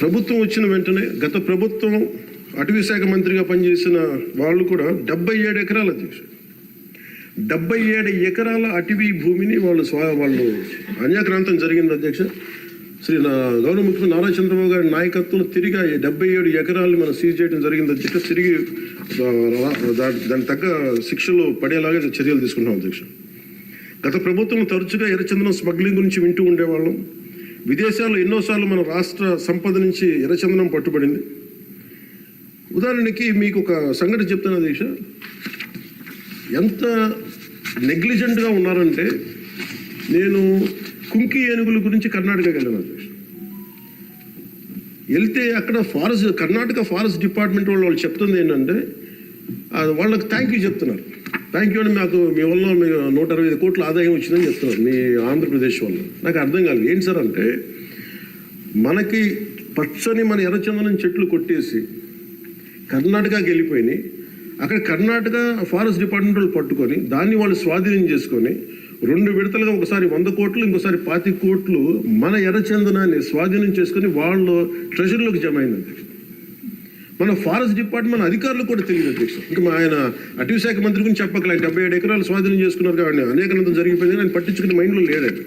ప్రభుత్వం వచ్చిన వెంటనే గత ప్రభుత్వం అటవీ శాఖ మంత్రిగా పనిచేసిన వాళ్ళు కూడా డెబ్బై ఏడు ఎకరాల అధ్యక్షుడు డెబ్బై ఏడు ఎకరాల అటవీ భూమిని వాళ్ళు స్వా వాళ్ళు అన్యాక్రాంతం జరిగింది అధ్యక్ష. శ్రీ నా గౌరవ ముఖ్యమంత్రి నారా చంద్రబాబు గారి నాయకత్వంలో తిరిగి ఈ డెబ్బై ఏడు ఎకరాలు మనం సీజ్ చేయడం జరిగింది అధ్యక్ష. తిరిగి దాని తగ్గ శిక్షలు పడేలాగా చర్యలు తీసుకుంటాం అధ్యక్ష. గత ప్రభుత్వం తరచుగా ఎర్రచందనం స్మగ్లింగ్ గురించి వింటూ ఉండేవాళ్ళం. విదేశాల్లో ఎన్నోసార్లు మన రాష్ట్ర సంపద నుంచి ఎర్రచందనం పట్టుబడింది. ఉదాహరణకి మీకు ఒక సంఘటన చెప్తున్నా దీక్ష. ఎంత నెగ్లిజెంట్గా ఉన్నారంటే నేను కుంకి ఏనుగుల గురించి కర్ణాటకకి వెళ్ళాను అధ్యక్ష. వెళ్తే అక్కడ ఫారెస్ట్ కర్ణాటక ఫారెస్ట్ డిపార్ట్మెంట్ వాళ్ళు వాళ్ళు చెప్తుంది ఏంటంటే వాళ్ళకి థ్యాంక్ యూ చెప్తున్నారు. థ్యాంక్ యూ అండి మాకు మీ వల్ల మీ నూట అరవై ఐదు కోట్ల ఆదాయం వచ్చిందని చెప్తున్నారు మీ ఆంధ్రప్రదేశ్ వల్ల నాకు అర్థం కాలేదు. ఏంటి సార్ అంటే మనకి పచ్చని మన ఎర్రచందనం చెట్లు కొట్టేసి కర్ణాటకకి వెళ్ళిపోయినాయి. అక్కడ కర్ణాటక ఫారెస్ట్ డిపార్ట్మెంట్ వాళ్ళు పట్టుకొని దాన్ని వాళ్ళు స్వాధీనం చేసుకొని రెండు విడతలుగా ఒకసారి వంద కోట్లు ఇంకోసారి పాతి కోట్లు మన ఎర్రచందనాన్ని స్వాధీనం చేసుకొని వాళ్ళు ట్రెజరీలోకి జమ అయింది మన ఫారెస్ట్ డిపార్ట్మెంట్ అధికారులు కూడా తెలియదు అధ్యక్ష. ఇంకా మా ఆయన అటవీ శాఖ మంత్రి గురించి చెప్పకలే. డెబ్బై ఏడు ఎకరాలు స్వాధీనం చేసుకున్నారు కాబట్టి అనేకనంతం జరిగిపోయింది ఆయన పట్టించుకునే మైండ్లో లేదండి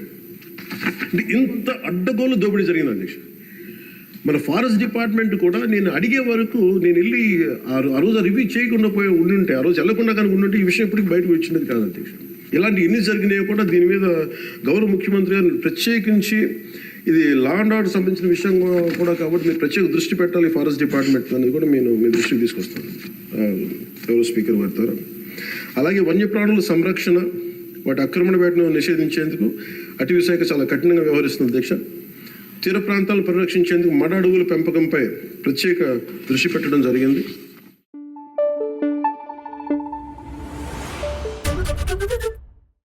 అంటే ఇంత అడ్డగోలు దోపిడీ జరిగింది అధ్యక్ష. మన ఫారెస్ట్ డిపార్ట్మెంట్ కూడా నేను అడిగే వరకు నేను వెళ్ళి ఆ ఆ రోజు రివ్యూ చేయకుండా పోయి ఉండుంటే ఆ రోజు వెళ్ళకుండా కనుక ఉండుంటే ఈ విషయం ఇప్పటికి బయటకు వచ్చినది కాదు అధ్యక్ష. ఇలాంటి ఎన్ని జరిగినాయో కూడా దీని మీద గౌరవ ముఖ్యమంత్రి గారు ప్రత్యేకించి ఇది లా అండ్ ఆర్డర్ సంబంధించిన విషయం కూడా కాబట్టి మీరు ప్రత్యేక దృష్టి పెట్టాలి ఫారెస్ట్ డిపార్ట్మెంట్ అనేది కూడా నేను మీ దృష్టికి తీసుకొస్తాను ఎవరో గౌరవ స్పీకర్ వారి ద్వారా. అలాగే వన్యప్రాణుల సంరక్షణ వాటి ఆక్రమణ వేటను నిషేధించేందుకు అటవీ శాఖ చాలా కఠినంగా వ్యవహరిస్తుంది అధ్యక్ష. తీర ప్రాంతాలను పరిరక్షించేందుకు మడ అడవుల పెంపకంపై ప్రత్యేక దృష్టి పెట్టడం జరిగింది.